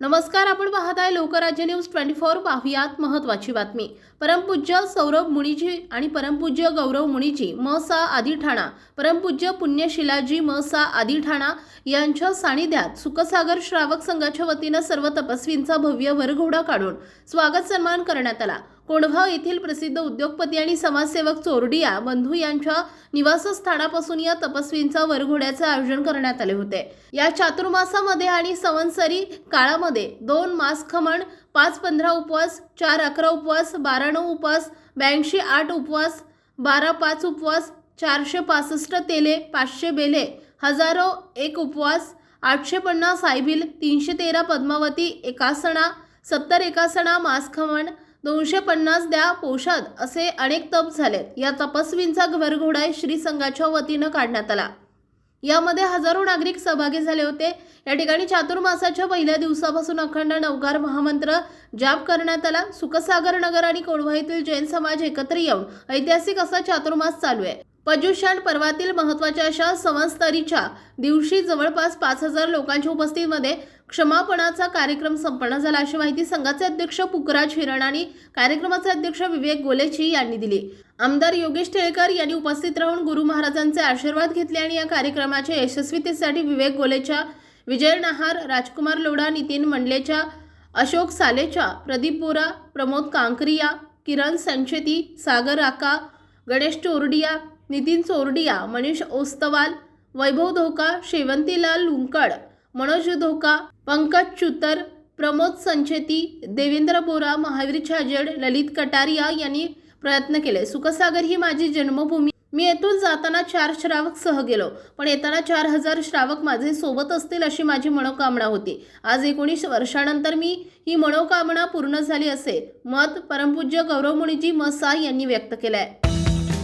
नमस्कार आपण पाहत आहे लोकराज्य न्यूज ट्वेंटी फोर पाहुयात महत्वाची बातमी. परमपूज्य सौरभ मुनीजी आणि परमपूज्य गौरव मुनीजी म सा आदी ठाणा परमपूज्य पुण्यशिलाजी म सा आदी ठाणा यांच्या सानिध्यात सुखसागर श्रावक संघाच्या वतीनं सर्व तपस्वींचा भव्य वरघोडा काढून स्वागत सन्मान करण्यात आला. कोंढवा येथील प्रसिद्ध उद्योगपती आणि समाजसेवक चोरडिया बंधू यांच्या निवासस्थानापासून या तपस्वींचा वरघोड्याचे आयोजन करण्यात आले होते. या चातुर्मासामध्ये आणि संवत्सरी काळामध्ये दोन मास खमण पाच पंधरा उपवास चार अकरा उपवास बारा नऊ उपवास ब्याऐंशी आठ उपवास बारा पाच उपवास चारशे पासष्ट तेले पाचशे बेले हजारो एक उपवास आठशे पन्नास आयबिल तीनशे तेरा पद्मावती एकासणा सत्तर एकासणा मासखमण दोनशे पन्नास द्या पोषाद असे अनेक तप झालेत. या तपस्वींचा घरघोडा श्री संघाच्या वतीनं काढण्यात आला. यामध्ये हजारो नागरिक सहभागी झाले होते. या ठिकाणी चातुर्मासाच्या पहिल्या दिवसापासून अखंड नवकार महामंत्र जाप करण्यात आला. सुखसागर नगर आणि कोळवाईतील जैन समाज एकत्र येऊन ऐतिहासिक असा चातुर्मास चालू आहे. पर्युषण पर्वातील महत्त्वाच्या अशा संवत्सरीच्या दिवशी जवळपास पाच हजार लोकांच्या उपस्थितीमध्ये क्षमापणाचा कार्यक्रम संपन्न झाला अशी माहिती संघाचे अध्यक्ष पुकराज हिरण आणि कार्यक्रमाचे अध्यक्ष विवेक गोलेची यांनी दिली. आमदार योगेश टिळेकर यांनी उपस्थित राहून गुरु महाराजांचे आशीर्वाद घेतले आणि या कार्यक्रमाच्या यशस्वीतेसाठी विवेक गोलेच्या विजय नहार राजकुमार लोढा नितीन मंडलेच्या अशोक सालेच्या प्रदीप बोरा प्रमोद कांकरिया किरण संचेती सागर आका गणेश चोरडिया नितीन चोरडिया मनीष ओस्तवाल वैभव धोका शेवंतीलाल लुंकड मनोज धोका पंकज चुतर प्रमोद संचेती देवेंद्र बोरा महावीर छाजेड ललित कटारिया यांनी प्रयत्न केले. सुखसागर ही माझी जन्मभूमी. मी येथून जाताना चार श्रावक सह गेलो पण येताना चार हजार श्रावक माझे सोबत असतील अशी माझी मनोकामना होती. आज एकोणीस वर्षानंतर मी ही मनोकामना पूर्ण झाली असेल मत परमपूज्य गौरवमुनीजी मसा यांनी व्यक्त केलं आहे